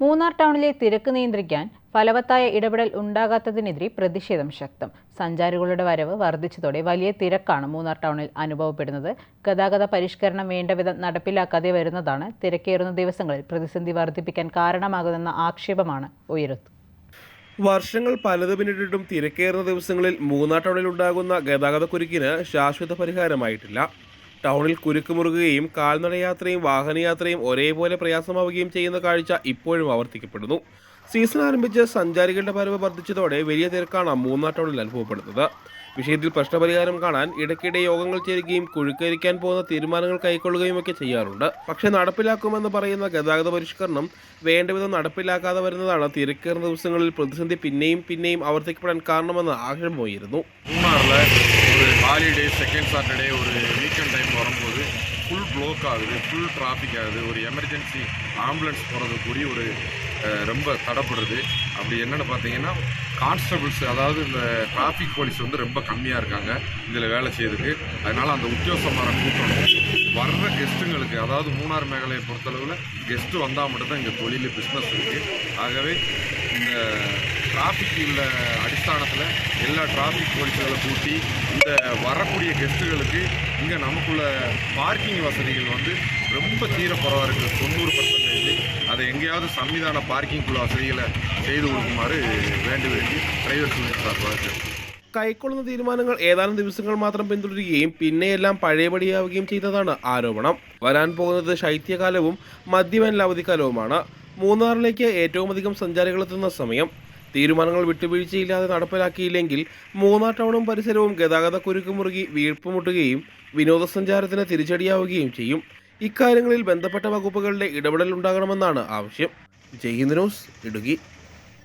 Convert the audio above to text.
മൂന്നാർ ടൗണിലെ തിരക്ക് നിയന്ത്രിക്കാൻ ഫലവത്തായ ഇടപെടൽ ഉണ്ടാകാത്തതിനെതിരെ പ്രതിഷേധം ശക്തം. സഞ്ചാരികളുടെ വരവ് വർദ്ധിച്ചതോടെ വലിയ തിരക്കാണ് മൂന്നാർ ടൗണിൽ അനുഭവപ്പെടുന്നത്. ഗതാഗത പരിഷ്കരണം വേണ്ടവിധം നടപ്പിലാക്കാതെ വരുന്നതാണ് തിരക്കേറുന്ന ദിവസങ്ങളിൽ പ്രതിസന്ധി വർദ്ധിപ്പിക്കാൻ കാരണമാകുമെന്ന ആക്ഷേപമാണ് ഉയരുന്നത്. വർഷങ്ങൾ പലത് പിന്നിട്ടിട്ടും തിരക്കേറുന്ന ദിവസങ്ങളിൽ മൂന്നാർ ടൗണിൽ ഉണ്ടാകുന്ന ഗതാഗത കുരുക്കിന് ശാശ്വത പരിഹാരമായിട്ടില്ല. ടൗണിൽ കുരുക്ക് മുറുകുകയും കാൽനടയാത്രയും വാഹനയാത്രയും ഒരേപോലെ പ്രയാസമാവുകയും ചെയ്യുന്ന കാഴ്ച ഇപ്പോഴും ആവർത്തിക്കപ്പെടുന്നു. സീസൺ ആരംഭിച്ച് സഞ്ചാരികളുടെ വരവ് വർദ്ധിച്ചതോടെ വലിയ തിരക്കാണ് മൂന്നാർ ടൗണിൽ അനുഭവപ്പെടുന്നത് വിഷയത്തിൽ പ്രശ്നപരിഹാരം കാണാൻ ഇടയ്ക്കിടെ യോഗങ്ങൾ ചേരുകയും കുഴുക്കരിക്കാൻ പോകുന്ന തീരുമാനങ്ങൾ കൈക്കൊള്ളുകയും ഒക്കെ ചെയ്യാറുണ്ട് പക്ഷേ നടപ്പിലാക്കുമെന്ന് പറയുന്ന ഗതാഗത പരിഷ്കരണം വേണ്ടവിധം നടപ്പിലാക്കാതെ വരുന്നതാണ് തിരക്കേറുന്ന ദിവസങ്ങളിൽ പ്രതിസന്ധി പിന്നെയും പിന്നെയും ആവർത്തിക്കപ്പെടാൻ കാരണമെന്ന് ആക്ഷേപമായിരുന്നു மூணாரில் ஒரு ஹாலிடே செகண்ட் சாட்டர்டே ஒரு வீக்கெண்ட் டைம் வரும்போது ஃபுல் ப்ளோக் ஆகுது ஃபுல் டிராஃபிக் ஆகுது ஒரு எமர்ஜென்சி ஆம்புலன்ஸ் போகிறது கூடி ஒரு அஹ், ரொம்ப தடைப்படுறது அப்படி என்னென்னு பார்த்தீங்கன்னா கான்ஸ்டபிள்ஸ் அதாவது இந்த டிராஃபிக் போலீஸ் வந்து ரொம்ப கம்மியாக இருக்காங்க. இதில் வேலை செய்யறதுக்கு. அதனால் அந்த உத்தியோகமான கூட்டணும். வர்ற கெஸ்ட்டுங்களுக்கு அதாவது மூணார் மேகலையை பொறுத்தளவில் கெஸ்ட்டு வந்தால் மட்டும்தான் இங்கே தொழில் பிஸ்னஸ் இருக்குது ஆகவே இந்த டிராஃபிக் உள்ள அடிஸ்தானத்தில் எல்லா டிராஃபிக் போலீஸ்களை கூட்டி இந்த வரக்கூடிய கெஸ்ட்டுகளுக்கு இங்கே நமக்குள்ள பார்க்கிங் வசதிகள் வந்து ரொம்ப தீரக்குறவாக இருக்குது தொண்ணூறு அதை எங்கேயாவது சம்விதான பார்க்கிங்குள்ள வசதிகளை செய்து கொடுக்குமாறு வேண்டி வேண்டி பிரைவேட் யூனிட் சார்பாக கேட்டுக்கொள்கிறேன். കൈക്കൊള്ളുന്ന തീരുമാനങ്ങൾ ഏതാനും ദിവസങ്ങൾ മാത്രം പിന്തുടരുകയും പിന്നെയെല്ലാം പഴയപടിയാവുകയും ചെയ്തതാണ് ആരോപണം വരാൻ പോകുന്നത് ശൈത്യകാലവും മധ്യവേനൽ അവധിക്കാലവുമാണ് മൂന്നാറിലേക്ക് ഏറ്റവും അധികം സഞ്ചാരികൾ എത്തുന്ന സമയം തീരുമാനങ്ങൾ വിട്ടുവീഴ്ചയില്ലാതെ നടപ്പിലാക്കിയില്ലെങ്കിൽ മൂന്നാർ ടൗണും പരിസരവും ഗതാഗത കുരുക്ക് മുറുകി വീർപ്പുമുട്ടുകയും വിനോദസഞ്ചാരത്തിന് തിരിച്ചടിയാവുകയും ചെയ്യും ഇക്കാര്യങ്ങളിൽ ബന്ധപ്പെട്ട വകുപ്പുകളുടെ ഇടപെടൽ ഉണ്ടാകണമെന്നാണ് ആവശ്യം ജയ്ഹിന്ദ് ന്യൂസ് ഇടുക്കി.